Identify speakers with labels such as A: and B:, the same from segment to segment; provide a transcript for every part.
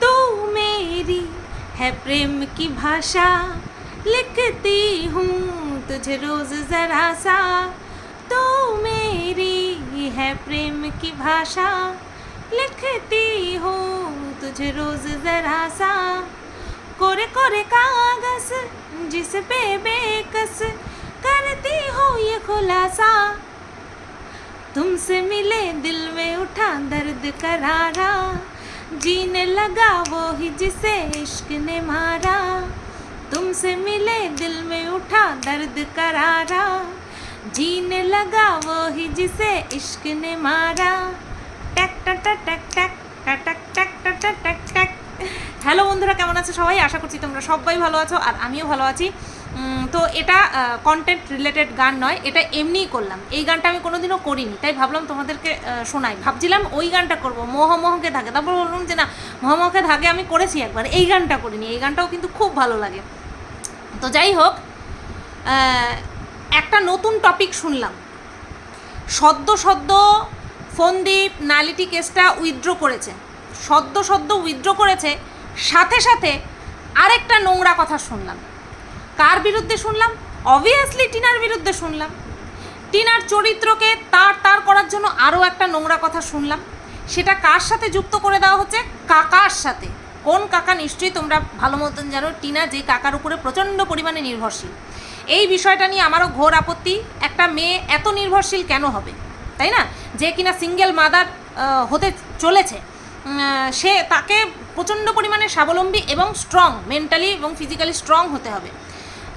A: तू मेरी है प्रेम की भाषा, लिखती हूँ तुझे रोज जरा सा। तू मेरी है प्रेम की भाषा, लिखती हूँ तुझे रोज जरा सा। कोरे कोरे कागज़ जिस पे बेकस करती हूँ ये खुलासा तुमसे मिले दिल में उठा दर्द करारा जीने लगा वो ही जिसे इश्क ने मारा तुमसे मिले दिल में उठा दर्द करारा जीने लगा वो ही जिसे इश्क ने मारा टक टक टक टक टक टक टक टक टक হ্যালো বন্ধুরা, কেমন আছো সবাই? আশা করছি তোমরা সবাই ভালো আছো আর আমিও ভালো আছি। তো এটা কন্টেন্ট রিলেটেড গান নয়, এটা এমনিই করলাম। এই গানটা আমি কোনোদিনও করিনি, তাই ভাবলাম তোমাদেরকে শোনাই। ভাবছিলাম ওই গানটা করব মোহমোহকে থাকে তারপর বললাম যে না মোহমোহকে থাকে আমি করেছি একবার, এই গানটা করিনি। এই গানটাও কিন্তু খুব ভালো লাগে। তো যাই হোক একটা নতুন টপিক শুনলাম। সদ্য সদ্য ফোনদীপ নালিটি কেসটা উইথড্র করেছে। সদ্য সদ্য উইথড্র করেছে সাথে সাথে আরেকটা নোংরা কথা শুনলাম। কার বিরুদ্ধে শুনলাম? অবভিয়াসলি টিনার বিরুদ্ধে শুনলাম। টিনার চরিত্রকে তার তার করার জন্য আরও একটা নোংরা কথা শুনলাম। সেটা কার সাথে যুক্ত করে দেওয়া হচ্ছে? কাকার সাথে। কোন কাকা? নিশ্চয়ই তোমরা ভালো মতন জানো, টিনা যে কাকার উপরে প্রচণ্ড পরিমাণে নির্ভরশীল। এই বিষয়টা নিয়ে আমারও ঘোর আপত্তি, একটা মেয়ে এত নির্ভরশীল কেন হবে? তাই না? যে কিনা সিঙ্গেল মাদার হতে চলেছে। সে তাকে প্রচণ্ড পরিমাণে স্বাবলম্বী এবং স্ট্রং মেন্টালি এবং ফিজিক্যালি স্ট্রং হতে হবে।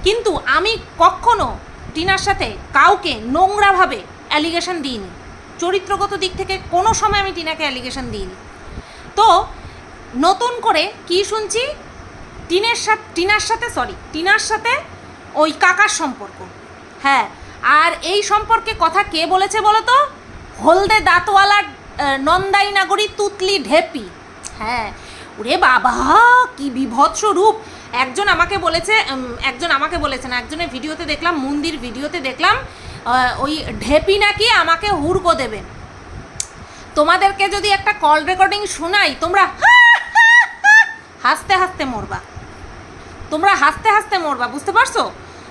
A: কিন্তু আমি কখনো টিনার সাথে কাউকে নোংরাভাবে অ্যালিগেশন দিইনি। চরিত্রগত দিক থেকে কোনো সময় আমি টিনাকে অ্যালিগেশন দিইনি। তো নতুন করে কি শুনছি? টিনের সাথে টিনার সাথে সরি টিনার সাথে ওই কাকার সম্পর্ক। হ্যাঁ আর এই সম্পর্কে কথা কে বলেছে বলো তো? হলদে দাঁতওয়ালা নন্দাই নাগরী তুতলি ঢেপি। হ্যাঁ ওরে বাবা, কি বিভৎস রূপ। একজন আমাকে বলেছে একজন আমাকে বলেছে না, একজনের ভিডিওতে দেখলাম, মন্দির ভিডিওতে দেখলাম ওই ঢেপি নাকি আমাকে হুড়কো দেবে। তোমাদেরকে যদি একটা কল রেকর্ডিং শোনাই, তোমরা হাসতে হাসতে মরবা। তোমরা হাসতে হাসতে মরবা, বুঝতে পারছ?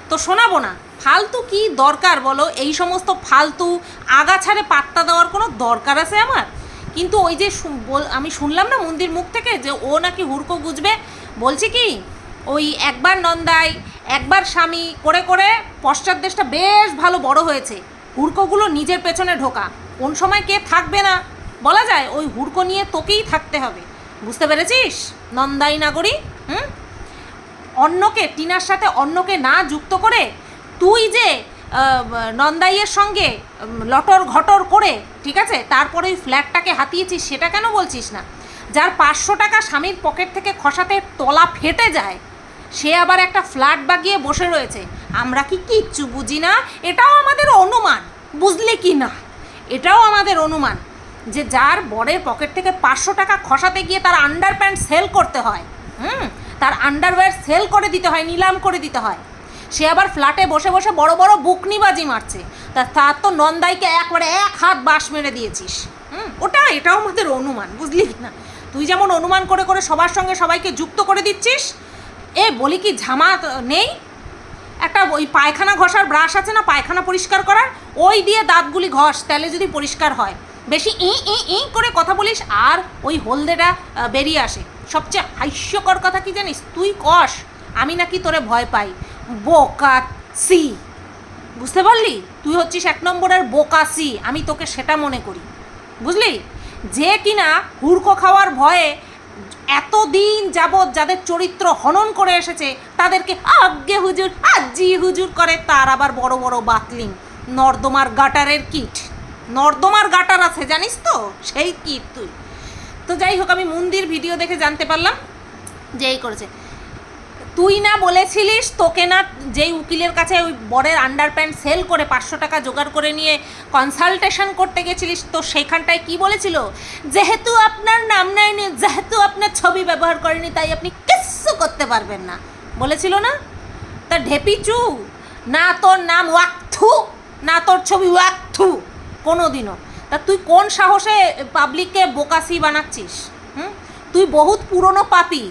A: তো শোনাবো না। ফালতু কি দরকার বলো? এই সমস্ত ফালতু আগাছাড়ে পাত্তা দেওয়ার কোনো দরকার আছে আমার? কিন্তু ওই যে আমি শুনলাম না মন্দির মুখ থেকে যে ও নাকি হুড়কো গুজবে। বলছি কি, ওই একবার নন্দাই, একবার স্বামী করে করে পশ্চাৎ দেশটা বেশ ভালো বড় হয়েছে। হুড়কোগুলো নিজের পেছনে ঢোকা। কোন সময় কে থাকবে না? বলা যায় ওই হুড়কো নিয়ে তোকেই থাকতে হবে। বুঝতে পেরেছিস? নন্দাই নাগরী, হুম? অন্যকে, টিনার সাথে অন্যকে না যুক্ত করে তুই যে নন্দাইয়ের সঙ্গে লটর ঘটর করে, ঠিক আছে? তারপরে ওই ফ্ল্যাটটাকে হাতিয়েছিস, সেটা কেন বলছিস না? যার পাঁচশো টাকা স্বামীর পকেট থেকে খসাতে তলা ফেটে যায়, সে আবার একটা ফ্ল্যাট বাগিয়ে বসে রয়েছে। আমরা কি কিচ্ছু বুঝি না? এটাও আমাদের অনুমান, বুঝলে কি না? এটাও আমাদের অনুমান যে যার বরের পকেট থেকে পাঁচশো টাকা খসাতে গিয়ে তার আন্ডার প্যান্ট সেল করতে হয়। হুম? তার আন্ডারওয়্যার সেল করে দিতে হয়, নিলাম করে দিতে হয়। সে আবার ফ্ল্যাটে বসে বসে বড় বড় বুকনিবাজি মারছে। তা তার তো নন্দাইকে একবারে এক হাত বাস মেরে দিয়েছিস। হুম, ওটা এটাও আমাদের অনুমান, বুঝলি না? তুই যেমন অনুমান করে করে সবার সঙ্গে সবাইকে যুক্ত করে দিচ্ছিস, এ বলি কি ঝামা নেই? একটা ওই পায়খানা ঘষার ব্রাশ আছে না, পায়খানা পরিষ্কার করার, ওই দিয়ে দাঁতগুলি ঘষ তাহলে যদি পরিষ্কার হয়। বেশি ই ই ই করে কথা বলিস, আর ওই হলদেটা বেরিয়ে আসে। সবচেয়ে হাস্যকর কথা কি জানিস? তুই কষ, আমি নাকি তোরে ভয় পাই। বোকা সি। বুঝতে পারলি? তুই হচ্ছিস এক নম্বরের বোকাসি আমি তোকে সেটা মনে করি। বুঝলি? যে কিনা হুড়কো খাওয়ার ভয়ে এতদিন যাবৎ যাদের চরিত্র হনন করে এসেছে, তাদেরকে আজ্ঞে হুজুর, আজ্জি হুজুর করে, তার আবার বড় বড় বাতলিং নর্দমার গাটারের কিট। নর্দমার গাটার আছে, জানিস তো? সেই কিট তুই। তো যাই হোক, আমি মন্দির ভিডিও দেখে জানতে পারলাম যে এই করেছে। তুই না বলেছিলিস তোকে না যেই উকিলের কাছে ওই বরের আন্ডার প্যান্ট সেল করে পাঁচশো টাকা জোগাড় করে নিয়ে কনসালটেশন করতে গেছিলিস, তো সেখানটায় কি বলেছিল? যেহেতু আপনার নাম নেয়নি, যেহেতু আপনার ছবি ব্যবহার করেনি, তাই আপনি কিচ্ছু করতে পারবেন না। বলেছিল না? তা ঢেপি চু, না তোর নাম ওয়াক্থ, না তোর ছবি ওয়াক থু কোনো দিনও তা তুই কোন সাহসে পাবলিককে বোকাসি বানাচ্ছিস, হুম? তুই বহুত পুরনো পাপি।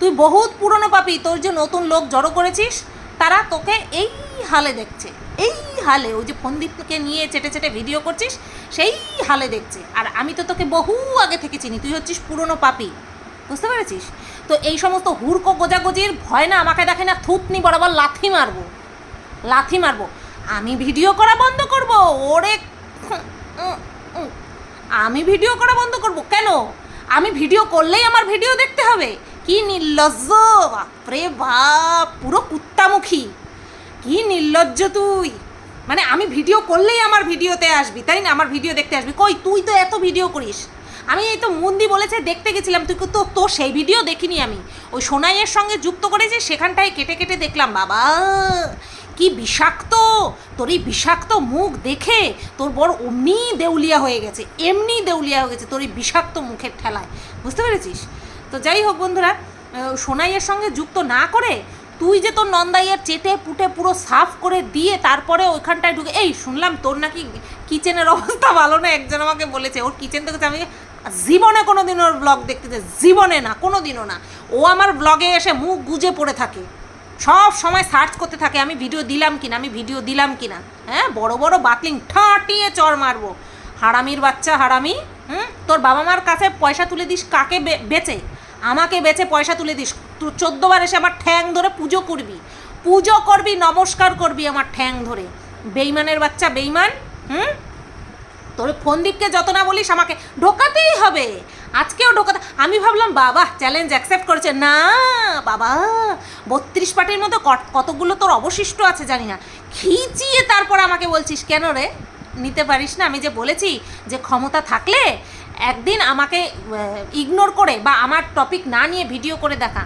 A: তুই বহুত পুরনো পাপি, তোর যে নতুন লোক জড়ো করেছিস, তারা তোকে এই হালে দেখছে, এই হালে, ওই যে ফন্দীপকে নিয়ে চেটে চেটে ভিডিও করছিস, সেই হালে দেখছে। আর আমি তো তোকে বহু আগে থেকে চিনি, তুই হচ্ছিস পুরনো পাপি, বুঝতে পেরেছিস? তো এই সমস্ত হুড়কো গোজাগজির ভয় না আমাকে দেখে না থুতনি বরাবর লাথি মারবো লাথি মারবো। আমি ভিডিও করা বন্ধ করব, ওরে আমি ভিডিও করা বন্ধ করব, কেন? আমি ভিডিও করলেই আমার ভিডিও দেখতে হবে। কি নির্লজ্জ? বাপরে বাপ, পুরো কুত্তামুখী। কি নির্লজ্জ তুই? মানে আমি ভিডিও করলেই আমার ভিডিওতে আসবি, তাই না? আমার ভিডিও দেখতে আসবি। কই, তুই তো এত ভিডিও করিস। আমি এই তো মন্দি বলেছে, দেখতে গেছিলাম। তুই তো তো সেই ভিডিও দেখিনি আমি। ওই সোনাইয়ের সঙ্গে যুক্ত করেছে সেখানটায় কেটে কেটে দেখলাম, বাবা। কি বিষাক্ত। তোর এই বিষাক্ত মুখ দেখে তোর বড় অমনি দেউলিয়া হয়ে গেছে, এমনি দেউলিয়া হয়ে গেছে তোর এই বিষাক্ত মুখের ঠেলায়। বুঝতে পেরেছিস? তো যাই হোক বন্ধুরা সোনাইয়ের সঙ্গে যুক্ত না করে তুই যে তোর নন্দাইয়ের চেটে পুটে পুরো সাফ করে দিয়ে তারপরে ওইখানটায় ঢুকে এই, শুনলাম তোর নাকি কিচেনের অবস্থা ভালো না, একজন আমাকে বলেছে, ওর কিচেন দেখেছে আমি জীবনে কোনো দিন ওর ব্লগ দেখতে যাই জীবনে না কোনো দিনও না। ও আমার ব্লগে এসে মুখ গুজে পড়ে থাকে। সব সময় সার্চ করতে থাকে, আমি ভিডিও দিলাম কিনা, আমি ভিডিও দিলাম কিনা। হ্যাঁ বড় বড় বাতলিং ঠাঁটিয়ে চর মারবো। হারামির বাচ্চা হারামি, হুম? তোর বাবা মার কাছে পয়সা তুলে দিস, কাকে বেচে? আমাকে বেছে পয়সা তুলে দিস। চোদ্দবার এসে আমার ঠ্যাং ধরে পুজো করবি। পুজো করবি, নমস্কার করবি আমার ঠ্যাং ধরে। বেইমানের বাচ্চা, বেইমান, হুম? তোর ফন্দীপকে যত না বলিস আমাকে ঢোকাতেই হবে। আজকেও ঢোকাতে আমি ভাবলাম, বাবা চ্যালেঞ্জ অ্যাকসেপ্ট করেছে। না, বাবা, বত্রিশ পাটির কত- কতগুলো তোর অবশিষ্ট আছে জানি না। খিচিয়ে তারপর আমাকে বলছিস, কেন রে? নিতে পারিস না? আমি যে বলেছি যে ক্ষমতা থাকলে একদিন আমাকে ইগনোর করে বা আমার টপিক না নিয়ে ভিডিও করে দেখা।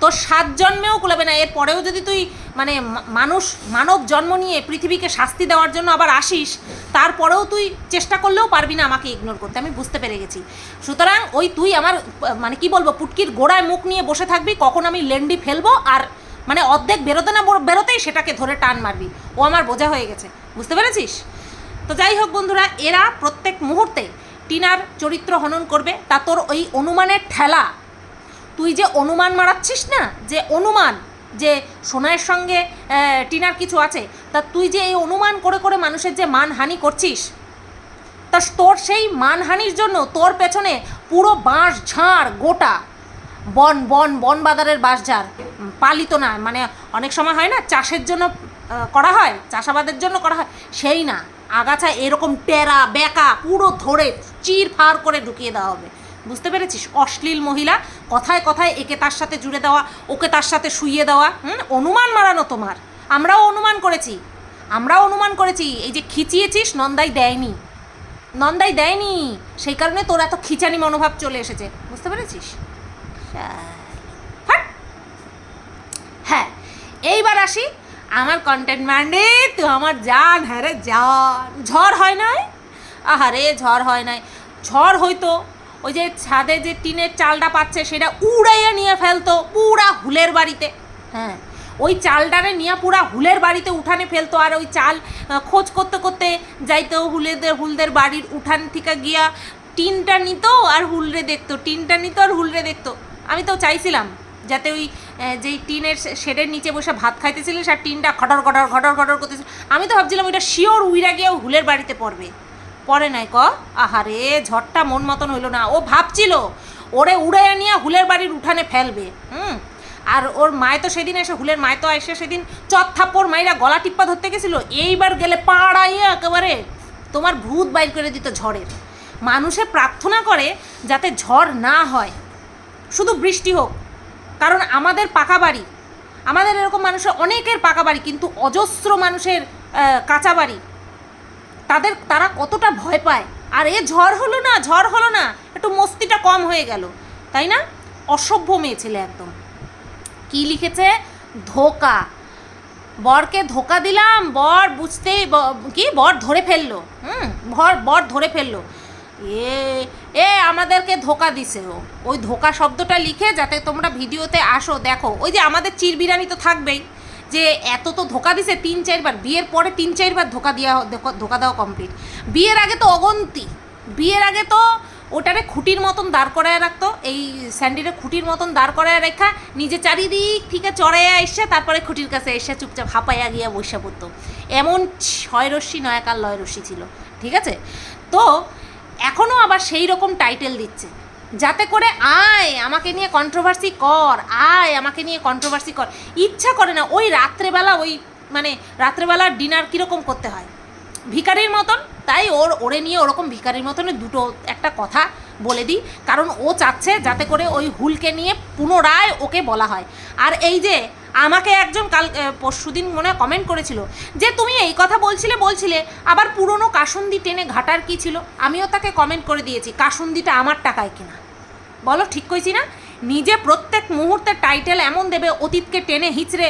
A: তোর সাত জন্মেও কুলাবে না এর পরেও যদি তুই মানে মানুষ, মানব জন্ম নিয়ে পৃথিবীকে শাস্তি দেওয়ার জন্য আবার আসিস, তারপরেও তুই চেষ্টা করলেও পারবি না আমাকে ইগনোর করতে, আমি বুঝতে পেরে গেছি। সুতরাং ওই তুই আমার মানে কি বলব, পুটকির গোড়ায় মুখ নিয়ে বসে থাকবি, কখন আমি লেন্ডি ফেলব আর মানে অর্ধেক বেরোতে না বেরোতেই সেটাকে ধরে টান মারবি। ও আমার বোঝা হয়ে গেছে, বুঝতে পেরেছিস? তো যাই হোক বন্ধুরা, এরা প্রত্যেক মুহূর্তে টিনার চরিত্র হনন করবে তা তোর ওই অনুমানের ঠেলা। তুই যে অনুমান মারাচ্ছিস না যে অনুমান যে সোনায়ের সঙ্গে টিনার কিছু আছে তা তুই যে এই অনুমান করে করে মানুষের যে মানহানি করছিস তা তোর সেই মানহানির জন্য তোর পেছনে পুরো বাঁশ ঝাড় গোটা। বন বন বন বাজারের বাঁশঝাড় উম, পালিত না মানে অনেক সময় হয় না চাষের জন্য করা হয় চাষাবাদের জন্য করা হয় সেই না। আগাছা এরকম টেরা, বেকা, পুরো ধরে চির ফার করে ঢুকিয়ে দেওয়া হবে। বুঝতে পেরেছিস? অশ্লীল মহিলা, কথায় কথায় একে তার সাথে জুড়ে দেওয়া, ওকে তার সাথে শুইয়ে দেওয়া, হুম? অনুমান মারানো তোমার। আমরাও অনুমান করেছি। আমরাও অনুমান করেছি। এই যে খিচিয়েছিস, নন্দাই দেয়নি। নন্দাই দেয়নি। সেই কারণে তোর এত খিচানি মনোভাব চলে এসেছে। বুঝতে পেরেছিস? হাট। হ্যাঁ এইবার আসি আমার কন্টেন্ট মানে তো আমার জান হ্যাঁ রে জান। ঝড় হয় নাই? আহারে ঝড় হয় নাই। ঝড় হইতো, ওই যে ছাদে যে টিনের চালটা পাচ্ছে সেটা উড়াইয়া নিয়ে ফেলতো পুরা হুলের বাড়িতে। হ্যাঁ ওই চালটারে নিয়ে পুরা হুলের বাড়িতে উঠানে ফেলতো আর ওই চাল খোঁজ করতে করতে যাইতো হুলেদের, হুলদের বাড়ির উঠান থেকে গিয়া টিনটা নিত আর হুলরে দেখতো, টিনটা নিত আর হুলরে দেখতো। আমি তো চাইছিলাম যাতে ওই যেই টিনের শেডের নিচে বসে ভাত খাইতেছিল আর টিনটা খটর খটর খটর খটর করতেছিল আমি তো ভাবছিলাম ওইটা শিওর উইরা গিয়ে হুলের বাড়িতে পড়বে। পরে নাই ক? আহারে, ঝড়টা মন মতন হইল না। ও ভাবছিল, ওরে উড়ে নিয়ে হুলের বাড়ির উঠানে ফেলবে, হুম? আর ওর মায় তো সেদিন এসে, হুলের মায় তো এসে সেদিন চট থাপ্পর মাইরা গলা টিপ্পা ধরতে গেছিল। এইবার গেলে পাড়াইয়া একেবারে তোমার ভূত বাইর করে দিত ঝড়ের। মানুষে প্রার্থনা করে যাতে ঝড় না হয়। শুধু বৃষ্টি হোক কারণ আমাদের পাকা বাড়ি, আমাদের এরকম মানুষের অনেকের পাকা বাড়ি, কিন্তু অজস্র মানুষের কাঁচা বাড়ি। তাদের, তারা কতটা ভয় পায়। আর এ ঝড় হলো না, ঝড় হলো না, একটু মস্তিটা কম হয়ে গেল। তাই না? অসভ্য মেয়ে ছেলে একদম। কি লিখেছে? ধোকা। বরকে ধোকা দিলাম, বর বুঝতেই কি? বর ধরে ফেলল। হুম, বর বর ধরে ফেলল। এ এ, আমাদেরকে ধোকা দিছে ও। ওই ধোকা শব্দটা লিখে যাতে তোমরা ভিডিওতে আসো, দেখো। ওই যে আমাদের চিরবিরানি তো থাকবেই। যে এত তো ধোকা দিছে তিন চারবার। বিয়ের পরে তিন চারবার ধোকা দেওয়া ধোকা- দেওয়া কমপ্লিট বিয়ের আগে তো অগন্তি। বিয়ের আগে তো ওটারে খুঁটির মতন দাঁড় করায় রাখতো। এই স্যান্ডিরে খুঁটির মতন দাঁড় করায় রেখা নিজে চারিদিক থেকে চড়াইয়া এসে তারপরে খুঁটির কাছে এসে চুপচাপ হাঁপাইয়া গিয়া বসে পড়তো। এমন ছয় রশ্মি নয়াকার লয় রশ্মি ছিল। ঠিক আছে? তো এখনও আবার সেই রকম টাইটেল দিচ্ছে। যাতে করে আয়, আমাকে নিয়ে কন্ট্রোভার্সি কর, আয়, আমাকে নিয়ে কন্ট্রোভার্সি কর। ইচ্ছা করে না, ওই রাত্রেবেলা ওই মানে রাত্রেবেলা ডিনার কীরকম করতে হয়। ভিখারির মতন, তাই ওর, ওরে নিয়ে ওরকম ভিখারির মতন দুটো একটা কথা বলে দিই। কারণ ও চাচ্ছে যাতে করে ওই হুলকে নিয়ে পুনরায় ওকে বলা হয়। আর এই যে আমাকে একজন কাল পরশুদিন মনে হয় কমেন্ট করেছিল যে তুমি এই কথা বলছিলে বলছিলে, আবার পুরনো কাসন্দি টেনে ঘাটার কি ছিল? আমিও তাকে কমেন্ট করে দিয়েছি, কাসন্দিটা আমার টাকায় কিনা। বলো, ঠিক কইছি না? নিজে প্রত্যেক মুহূর্তে টাইটেল এমন দেবে, অতীতকে টেনে হিচড়ে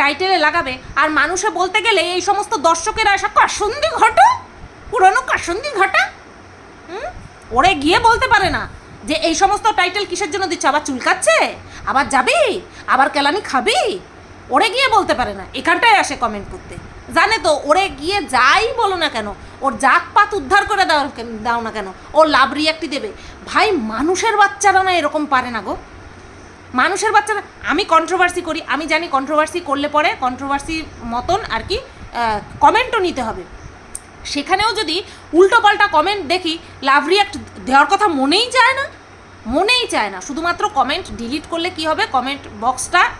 A: টাইটেলে লাগাবে, আর মানুষে বলতে গেলে এই সমস্ত দর্শকেরা এসব কাসন্দি ঘটা? পুরনো কাসন্দি ঘটা? ওরে গিয়ে বলতে পারে না যে এই সমস্ত টাইটেল কিসের জন্য দিচ্ছে? আবার চুলকাচ্ছে? আবার যাবি? আবার কেলানি খাবি? ওরে গিয়ে বলতে পারে না। এখানটায় আসে কমেন্ট করতে। জানে তো, ওরে গিয়ে যাই বলো না কেন, ওর জাত পাত উদ্ধার করে দাও দাও না কেন ও লাভ রিয়াক্টি দেবে। ভাই, মানুষের বাচ্চারা না এরকম পারে না গো। মানুষের বাচ্চারা আমি কন্ট্রোভার্সি করি, আমি জানি কন্ট্রোভার্সি করলে পরে কন্ট্রোভার্সি মতন আর কি কমেন্টও নিতে হবে। সেখানেও যদি উল্টোপাল্টা কমেন্ট দেখি, লাভ রিয়াক্ট দেওয়ার কথা মনেই চায় না। মনেই চায় না। শুধুমাত্র কমেন্ট ডিলিট করলে কি হবে? কমেন্ট বক্সটা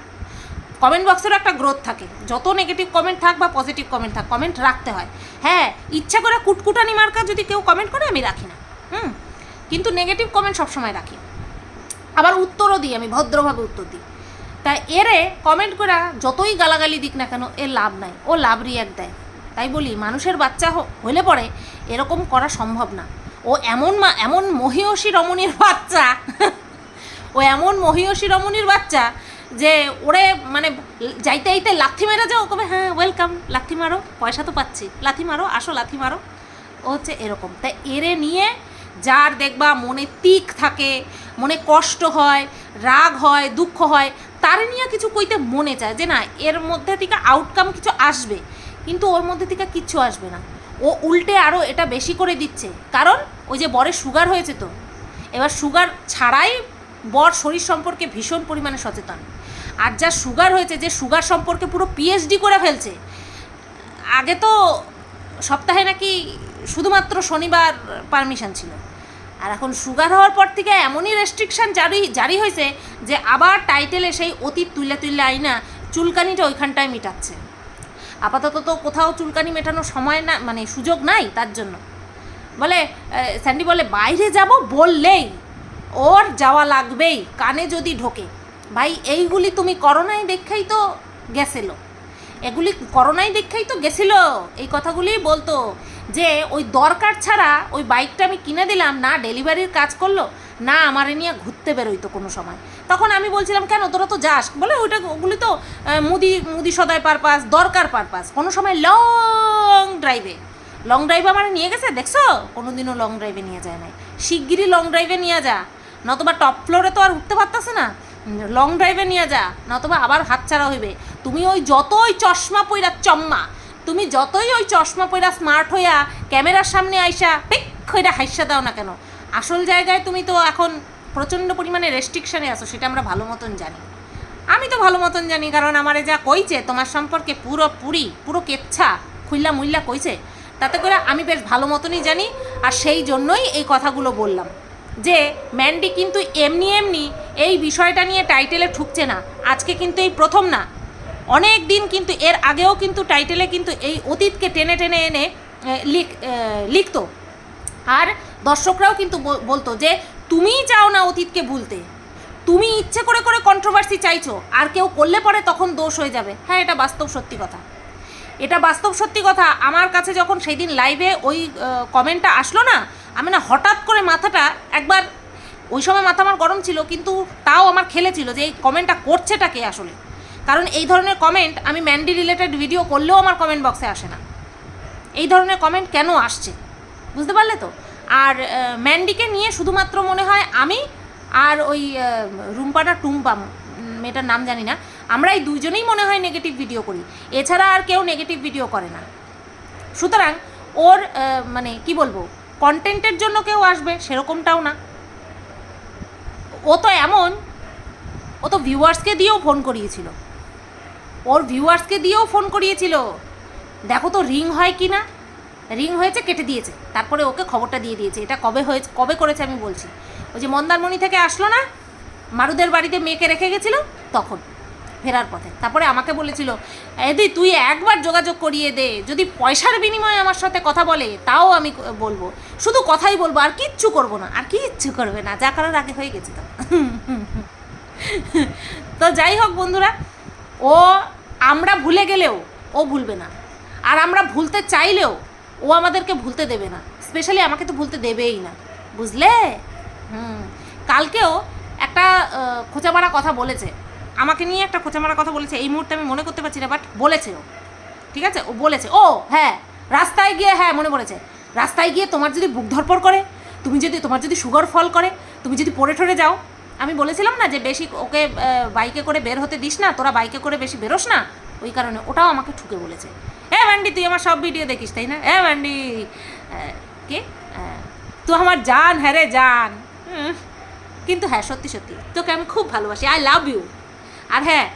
A: কমেন্ট বক্সেরও একটা গ্রোথ থাকে। যত নেগেটিভ কমেন্ট থাক বা পজিটিভ কমেন্ট থাক কমেন্ট রাখতে হয়। হ্যাঁ ইচ্ছা করে কুটকুটানি মার্কা যদি কেউ কমেন্ট করে, আমি রাখি না। হুম? কিন্তু নেগেটিভ কমেন্ট সবসময় রাখি। আবার উত্তরও দিই, আমি ভদ্রভাবে উত্তর দিই। তাই এরে কমেন্ট করা, যতই গালাগালি দিক না কেন, এর লাভ নাই। ও লাভ রিয়াক্ট দেয়। তাই বলি, মানুষের বাচ্চা হলে পরে এরকম করা সম্ভব না। ও এমন মা, এমন মহিয়সী রমণীর বাচ্চা। ও এমন মহিয়সী রমণীর বাচ্চা যে ওরে মানে যাইতে যাইতে লাথি মেরে যাও কবে হ্যাঁ ওয়েলকাম লাথি মারো, পয়সা তো পাচ্ছি, লাথি মারো, আসো লাথি মারো। ও হচ্ছে এরকম। তাই এরে নিয়ে যার দেখবা মনে তিক থাকে, মনে কষ্ট হয়, রাগ হয়, দুঃখ হয়, তার নিয়ে কিছু কইতে মনে চায় যে না, এর মধ্যে থেকে আউটকাম কিছু আসবে। কিন্তু ওর মধ্যে থেকে কিচ্ছু আসবে না। ও উল্টে আরও এটা বেশি করে দিচ্ছে। কারণ ওই যে বরের সুগার হয়েছে তো। এবার সুগার ছাড়াই বর শরীর সম্পর্কে ভীষণ পরিমাণে সচেতন। আর যা সুগার হয়েছে, যে সুগার সম্পর্কে পুরো পিএইচডি করে ফেলছে, আগে তো সপ্তাহে নাকি শুধুমাত্র শনিবার পারমিশন ছিল। আর এখন সুগার হওয়ার পর থেকে এমনই রেস্ট্রিকশন জারি জারি হয়েছে যে আবার টাইটেলে সেই অতীত তুলে তুলে আইনা চুলকানিটা ওইখানটায় মিটাচ্ছে। আপাতত তো কোথাও চুলকানি মেটানোর সময় না মানে সুযোগ নাই তার জন্য। বলে স্যান্ডি বলে, বাইরে যাব বললেই, ওর যাওয়া লাগবেই, কানে যদি ঢোকে। ভাই, এইগুলি তুমি করোনায় দেখেই তো গেছিল। এগুলি করোনায় দেখেই তো গেছিল, এই কথাগুলিই বলতো। যে, ওই দরকার ছাড়া ওই বাইকটা আমি কিনে দিলাম, না ডেলিভারির কাজ করল, না আমার নিয়ে ঘুরতে বেরোইতো কোনো সময়। তখন আমি বলছিলাম, কেন? তোরা তো যাস। বলে ওইটা ওগুলি তো মুদি মুদি সদায় পারপাস, দরকার পারপাস। কোনো সময় লং ড্রাইভে লং ড্রাইভে আমার নিয়ে গেছে, দেখছ? কোনোদিনও লং ড্রাইভে নিয়ে যায় নাই। শিগগিরই লং ড্রাইভে নিয়ে যা। নতবা টপ ফ্লোরে তো আর উঠতে পারতেছে না। লং ড্রাইভে নিয়ে যা। নতবা আবার হাতছাড়া হইবে। তুমি ওই যতই চশমা পইরা চম্মা, তুমি যতই ওই চশমা পইরা স্মার্ট হইয়া ক্যামেরার সামনে আইসা, পিক হইরা হাইসা দাও না কেন? আসল জায়গায় তুমি তো এখন প্রচণ্ড পরিমাণে রেস্ট্রিকশানে আছো, সেটা আমরা ভালো মতন জানি। আমি তো ভালো মতন জানি, কারণ আমারে যা কইছে, তোমার সম্পর্কে পুরো পুরি, পুরো কেচ্ছা খুইল্লা মুইল্লা কইছে। তাতে করে আমি বেশ ভালো মতনই জানি, আর সেই জন্যই এই কথাগুলো বললাম। যে ম্যান্ডি কিন্তু এমনি এমনি এই বিষয়টা নিয়ে টাইটেলে ঠুকছে না, আজকে কিন্তু এই প্রথম না। অনেক দিন কিন্তু এর আগেও কিন্তু টাইটেলে কিন্তু এই অতীতকে টেনে টেনে এনে লিখ লিখতো। আর দর্শকরাও কিন্তু বল- বলতো যে তুমিই চাও না অতীতকে ভুলতে। তুমি ইচ্ছে করে করে কন্ট্রোভার্সি চাইছো, আর কেউ করলে পরে তখন দোষ হয়ে যাবে। হ্যাঁ এটা বাস্তব সত্যি কথা। এটা বাস্তব সত্যি কথা, আমার কাছে যখন সেই দিন লাইভে ওই কমেন্টটা আসলো না, আমি না হঠাৎ করে মাথাটা একবার, ওই সময় মাথা আমার গরম ছিল, কিন্তু তাও আমার খেলেছিল যে এই কমেন্টটা করছেটা কে আসলে? কারণ এই ধরনের কমেন্ট আমি ম্যান্ডি রিলেটেড ভিডিও করলেও আমার কমেন্ট বক্সে আসে না। এই ধরনের কমেন্ট কেন আসছে? বুঝতে পারলে তো? আর ম্যান্ডিকে নিয়ে শুধুমাত্র মনে হয় আমি আর ওই রুম্পাটা টুম্পা মেয়েটার নাম জানি না, আমরা এই দুইজনেই মনে হয় নেগেটিভ ভিডিও করি। এছাড়া আর কেউ নেগেটিভ ভিডিও করে না। সুতরাং ওর মানে কি বলব কন্টেন্টের জন্য কেউ আসবে, সেরকমটাও না। ও তো এমন, ও তো ভিউয়ার্সকে দিয়েও ফোন করিয়েছিল। ওর ভিউয়ার্সকে দিয়েও ফোন করিয়েছিল। দেখো তো রিং হয় কি না রিং হয়েছে, কেটে দিয়েছে। তারপরে ওকে খবরটা দিয়ে দিয়েছে। এটা কবে হয়েছে, কবে করেছে আমি বলছি। ওই যে মন্দারমণি থেকে আসলো না? মারুদের বাড়িতে মেয়েকে রেখে গেছিল? তখন ফেরার পথে। তারপরে আমাকে বলেছিল এদি তুই একবার যোগাযোগ করিয়ে দে। যদি পয়সার বিনিময়ে আমার সাথে কথা বলে, তাও আমি বলব। শুধু কথাই বলব, আর কিচ্ছু করব না। আর কিচ্ছু করবে না। যা করার আগে হয়ে গেছে তো। তো যাই হোক বন্ধুরা, ও আমরা ভুলে গেলেও ও ভুলবে না। আর আমরা ভুলতে চাইলেও ও আমাদেরকে ভুলতে দেবে না স্পেশালি আমাকে তো ভুলতে দেবেই না, বুঝলে? হুম, কালকেও একটা খোঁচামারা কথা বলেছে, আমাকে নিয়ে একটা খোঁচামারা কথা বলেছে, এই মুহূর্তে আমি মনে করতে পারছি না বাট বলেছে ও, ঠিক আছে? ও বলেছে, ও হ্যাঁ রাস্তায় গিয়ে হ্যাঁ মনে পড়েছে, রাস্তায় গিয়ে তোমার যদি বুক ধরপড় করে, তুমি যদি, তোমার যদি সুগার ফল করে, তুমি যদি পড়ে ঠরে যাও, আমি বলেছিলাম না যে বেশি ওকে বাইকে করে বের হতে দিস না, তোরা বাইকে করে বেশি বেরোস না, ওই কারণে ওটাও আমাকে ঠুকে বলেছে। এ ম্যান্ডি তুই আমার সব ভিডিও দেখিস তাই না? এ ম্যান্ডি আহ, কে? তুই আমার জান হ্যাঁ রে জান। কিন্তু হ্যাঁ সত্যি সত্যি তোকে আমি খুব ভালোবাসি আই লাভ ইউ আর হ্যাঁ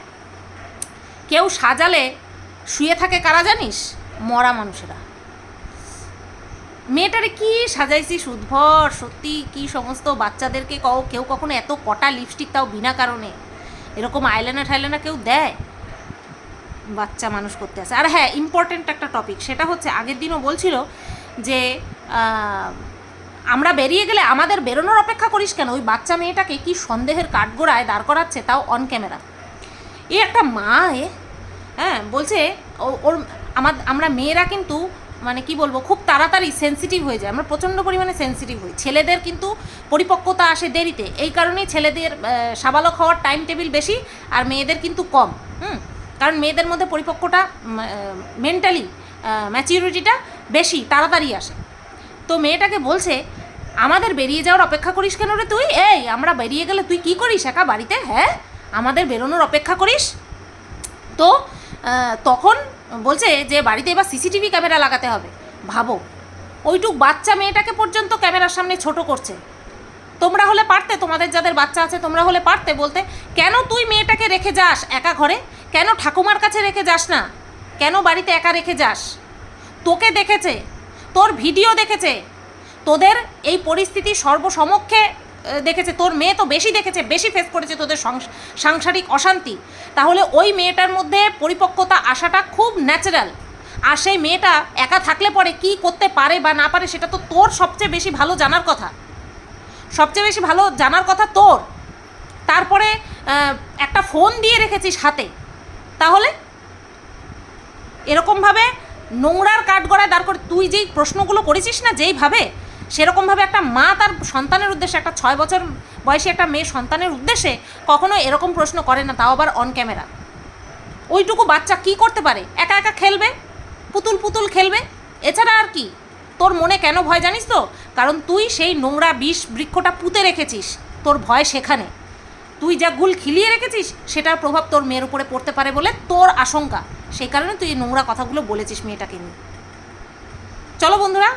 A: কেউ সাজালে শুয়ে থাকে কারা জানিস? মরা মানুষেরা। মেয়েটারে কি সাজাইছি সুদভর সত্যি কি সমস্ত বাচ্চাদেরকে কেউ কখনো এত কটা লিপস্টিক তাও বিনা কারণে। এরকম আইলাইনার ঠাইলাইনার কেউ দেয়? বাচ্চা মানুষ করতে আসে। আর হ্যাঁ ইম্পর্ট্যান্ট একটা টপিক সেটা হচ্ছে আগের দিনও বলছিল যে আমরা বেরিয়ে গেলে আমাদের বেরোনোর অপেক্ষা করিস কেন? ওই বাচ্চা মেয়েটাকে কি সন্দেহের কাঠগোড়ায় দাঁড় করাচ্ছে তাও অন ক্যামেরা এ একটা মা, এ হ্যাঁ বলছে ওর, আমার, আমরা মেয়েরা কিন্তু মানে কি বলব, খুব তাড়াতাড়ি সেনসিটিভ হয়ে যায়। আমরা প্রচণ্ড পরিমাণে সেনসিটিভ হই। ছেলেদের কিন্তু পরিপক্কতা আসে দেরিতে। এই কারণেই ছেলেদের সাবালক হওয়ার টাইম টেবিল বেশি আর মেয়েদের কিন্তু কম। হুম? কারণ মেয়েদের মধ্যে পরিপক্কটা মেন্টালি ম্যাচিউরিটিটা বেশি, তাড়াতাড়ি আসে। তো মেয়েটাকে বলছে, আমাদের বেরিয়ে যাওয়ার অপেক্ষা করিস কেন রে তুই? এই, আমরা বেরিয়ে গেলে তুই কি করিস একা বাড়িতে? হ্যাঁ আমাদের বেরোনোর অপেক্ষা করিস? তো তখন বলছে যে, বাড়িতে এবার সিসিটিভি ক্যামেরা লাগাতে হবে। ভাবো, ওইটুক বাচ্চা মেয়েটাকে পর্যন্ত ক্যামেরার সামনে ছোট করছে। তোমরা হলে পারতে, তোমাদের যাদের বাচ্চা আছে তোমরা হলে পারতে বলতে, কেন তুই মেয়েটাকে রেখে যাস একা ঘরে? কেন ঠাকুমার কাছে রেখে যাস না? কেন বাড়িতে একা রেখে যাস? তোকে দেখেছে, তোর ভিডিও দেখেছে, তোদের এই পরিস্থিতি সর্বসমক্ষে দেখেছে, তোর মেয়ে তো বেশি দেখেছে, বেশি ফেস করেছে তোদের সাংসারিক অশান্তি। তাহলে ওই মেয়েটার মধ্যে পরিপক্কতা আসাটা খুব ন্যাচারাল আর সেই মেয়েটা একা থাকলে পরে কি করতে পারে বা না পারে সেটা তো তোর সবচেয়ে বেশি ভালো জানার কথা। সবচেয়ে বেশি ভালো জানার কথা তোর। তারপরে একটা ফোন দিয়ে রেখেছিস হাতে। তাহলে? এরকমভাবে নোংরার কাঠগড়ায় দাঁড় করে তুই যেই প্রশ্নগুলো করেছিস না, যেইভাবে, সেরকমভাবে একটা মা তার সন্তানের উদ্দেশ্যে, একটা ছয় বছর বয়সী একটা মেয়ে সন্তানের উদ্দেশ্যে কখনো এরকম প্রশ্ন করে না, তাও আবার অন ক্যামেরা ওইটুকু বাচ্চা কি করতে পারে? একা একা খেলবে? পুতুল পুতুল খেলবে? এছাড়া আর কি? তোর মনে কেন ভয় জানিস তো? কারণ তুই সেই নোংরা বিষ বৃক্ষটা পুঁতে রেখেছিস, তোর ভয় সেখানে। তুই যা গুল খিলিয়ে রেখেছিস, সেটার প্রভাব তোর মেয়ের উপরে পড়তে পারে বলে তোর আশঙ্কা। সেই কারণে তুই নোংরা কথাগুলো বলেছিস মেয়েটাকে নিয়ে। চলো বন্ধুরা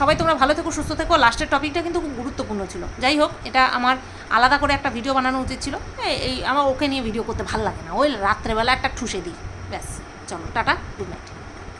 A: সবাই তোমরা ভালো থেকো, সুস্থ থেকো। লাস্টের টপিকটা কিন্তু খুব গুরুত্বপূর্ণ ছিল। যাই হোক, এটা আমার আলাদা করে একটা ভিডিও বানানো উচিত ছিল। এই আমার ওকে নিয়ে ভিডিও করতে ভালো লাগে না। ওই রাত্রেবেলা একটা ঠুসে দিই। ব্যাস, চলো, টাটা গুড নাইট